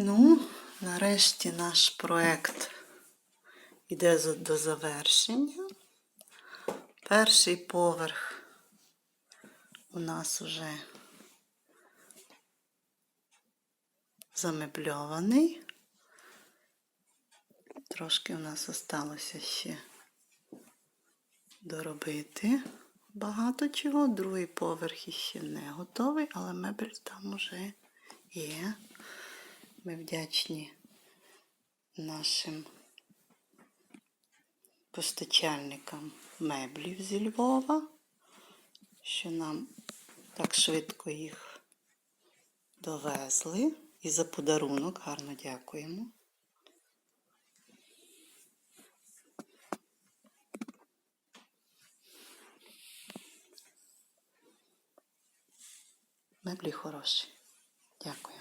Ну, нарешті наш проект йде до завершення. Перший поверх у нас вже замебльований. Трошки у нас залишилося ще доробити багато чого. Другий поверх ще не готовий, але мебель там уже є. Ми вдячні нашим постачальникам меблів зі Львова, що нам так швидко їх довезли. І за подарунок гарно дякуємо. Меблі хороші. Дякую.